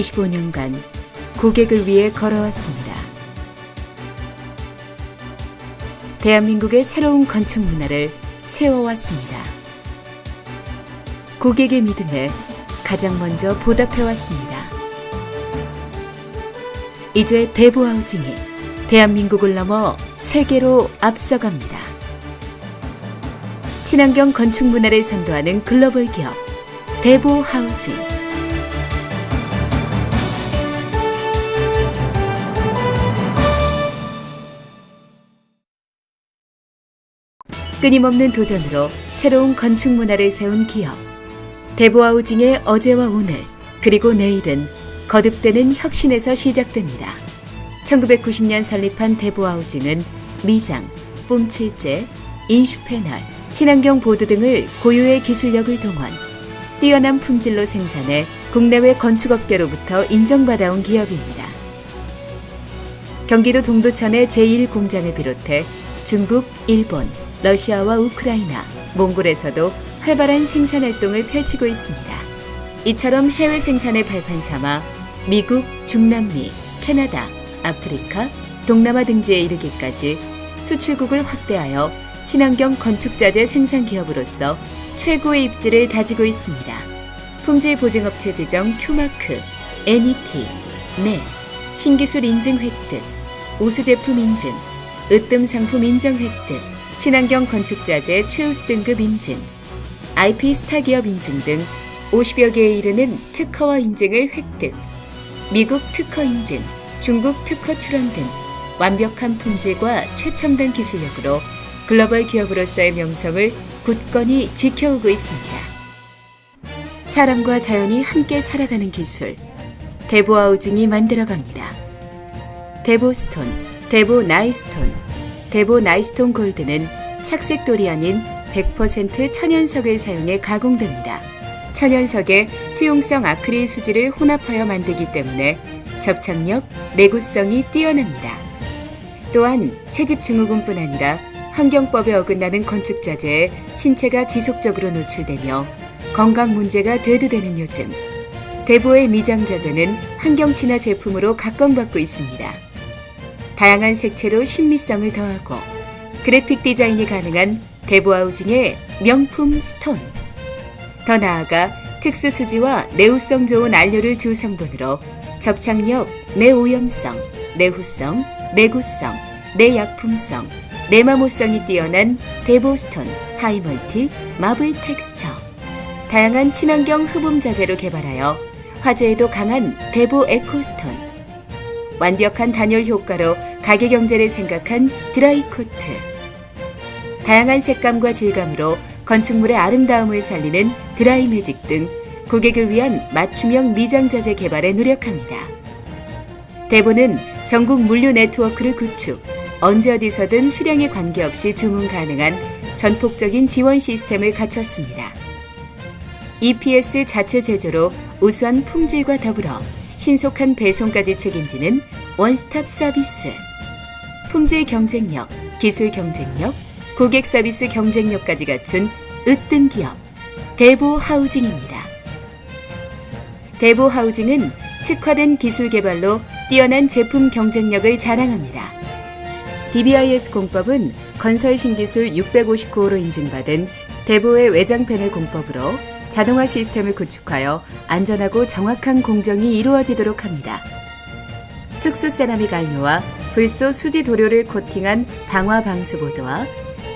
25년간 고객을 위해 걸어왔습니다. 대한민국의 새로운 건축 문화를 세워왔습니다. 고객의 믿음에 가장 먼저 보답해왔습니다. 이제 대보하우징이 대한민국을 넘어 세계로 앞서갑니다. 친환경 건축 문화를 선도하는 글로벌 기업 대보하우징. 끊임없는 도전으로 새로운 건축 문화를 세운 기업. 대보하우징의 어제와 오늘, 그리고 내일은 거듭되는 혁신에서 시작됩니다. 1990년 설립한 대보하우징은 미장, 뽐칠제, 인슈패널, 친환경 보드 등을 고유의 기술력을 동원, 뛰어난 품질로 생산해 국내외 건축업계로부터 인정받아온 기업입니다. 경기도 동두천의 제1공장을 비롯해 중국, 일본, 러시아와 우크라이나, 몽골에서도 활발한 생산 활동을 펼치고 있습니다. 이처럼 해외 생산의 발판 삼아 미국, 중남미, 캐나다, 아프리카, 동남아 등지에 이르기까지 수출국을 확대하여 친환경 건축자재 생산 기업으로서 최고의 입지를 다지고 있습니다. 품질 보증업체 지정 큐마크, NET, 네, 신기술 인증 획득, 우수 제품 인증, 으뜸 상품 인정 획득, 친환경 건축자재 최우수 등급 인증, IP 스타 기업 인증 등 50여 개에 이르는 특허와 인증을 획득, 미국 특허 인증, 중국 특허 출원 등 완벽한 품질과 최첨단 기술력으로 글로벌 기업으로서의 명성을 굳건히 지켜오고 있습니다. 사람과 자연이 함께 살아가는 기술, 대보아우징이 만들어갑니다. 대보스톤, 대보 나이스톤, 대보 나이스톤 골드는 착색돌이 아닌 100% 천연석을 사용해 가공됩니다. 천연석에 수용성 아크릴 수지를 혼합하여 만들기 때문에 접착력, 내구성이 뛰어납니다. 또한 새집 증후군뿐 아니라 환경법에 어긋나는 건축 자재에 신체가 지속적으로 노출되며 건강 문제가 대두되는 요즘 대보의 미장 자재는 환경 친화 제품으로 각광받고 있습니다. 다양한 색채로 신미성을 더하고 그래픽 디자인이 가능한 대보아우징의 명품 스톤. 더 나아가 특수 수지와 내후성 좋은 안료를 두 성분으로 접착력, 내오염성, 내후성, 내구성, 내약품성, 내마모성이 뛰어난 대보스톤 하이멀티 마블 텍스처. 다양한 친환경 흡음 자재로 개발하여 화재에도 강한 대보 에코스톤. 완벽한 단열 효과로 가게 경제를 생각한 드라이 코트. 다양한 색감과 질감으로 건축물의 아름다움을 살리는 드라이 매직 등 고객을 위한 맞춤형 미장 자재 개발에 노력합니다. 대보는 전국 물류 네트워크를 구축, 언제 어디서든 수량에 관계없이 주문 가능한 전폭적인 지원 시스템을 갖췄습니다. EPS 자체 제조로 우수한 품질과 더불어 신속한 배송까지 책임지는 원스톱 서비스. 품질 경쟁력, 기술 경쟁력, 고객 서비스 경쟁력까지 갖춘 으뜸 기업 대보 하우징입니다. 대보 하우징은 특화된 기술 개발로 뛰어난 제품 경쟁력을 자랑합니다. DBIS 공법은 건설 신기술 659호로 인증받은 대보의 외장 패널 공법으로 자동화 시스템을 구축하여 안전하고 정확한 공정이 이루어지도록 합니다. 특수 세라믹 안료와 불소 수지 도료를 코팅한 방화 방수 보드와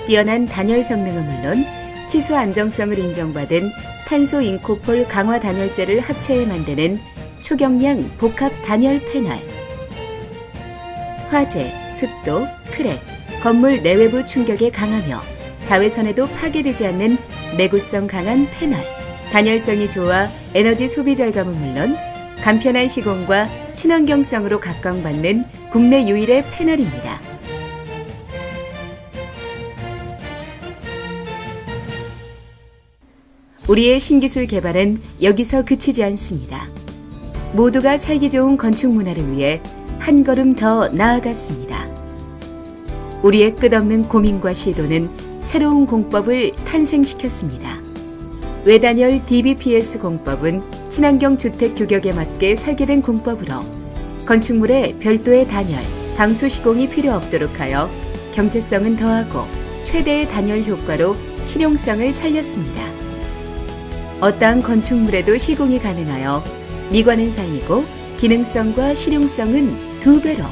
뛰어난 단열 성능은 물론 치수 안정성을 인정받은 탄소 인코폴 강화 단열재를 합체해 만드는 초경량 복합 단열 패널. 화재, 습도, 크랙, 건물 내외부 충격에 강하며 자외선에도 파괴되지 않는 내구성 강한 패널. 단열성이 좋아 에너지 소비 절감은 물론 간편한 시공과 친환경성으로 각광받는 국내 유일의 패널입니다. 우리의 신기술 개발은 여기서 그치지 않습니다. 모두가 살기 좋은 건축 문화를 위해 한 걸음 더 나아갔습니다. 우리의 끝없는 고민과 시도는 새로운 공법을 탄생시켰습니다. 외단열 DBPS 공법은 친환경 주택 규격에 맞게 설계된 공법으로 건축물에 별도의 단열, 방수 시공이 필요 없도록 하여 경제성은 더하고 최대의 단열 효과로 실용성을 살렸습니다. 어떠한 건축물에도 시공이 가능하여 미관은 살리고 기능성과 실용성은 두 배로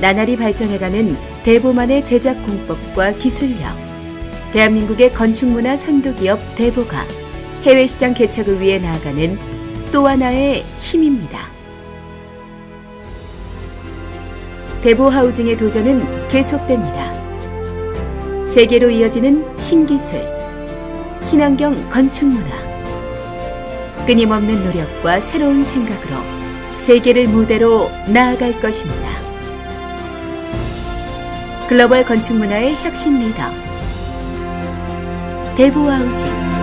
나날이 발전해가는 대보만의 제작 공법과 기술력 대한민국의 건축문화 선도기업 대보가 해외 시장 개척을 위해 나아가는 또 하나의 힘입니다. 대보 하우징의 도전은 계속됩니다. 세계로 이어지는 신기술, 친환경 건축문화, 끊임없는 노력과 새로운 생각으로 세계를 무대로 나아갈 것입니다. 글로벌 건축 문화의 혁신 리더. 하우징